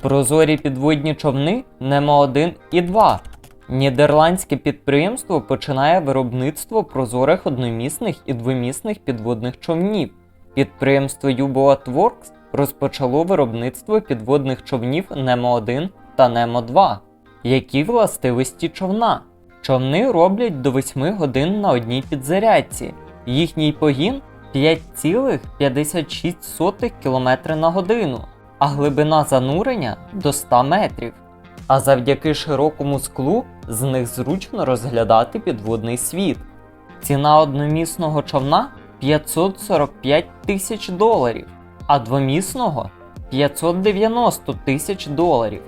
Прозорі підводні човни Немо 1 і 2. Нідерландське підприємство починає виробництво прозорих одномісних і двомісних підводних човнів. Підприємство U-Boat Works розпочало виробництво підводних човнів Немо 1 та Немо 2. Які властивості човна? Човни роблять до 8 годин на одній підзарядці. Їхній погін 5,56 км на годину, а глибина занурення до 100 метрів. А завдяки широкому склу з них зручно розглядати підводний світ. Ціна одномісного човна 545 тисяч доларів, а двомісного 590 тисяч доларів.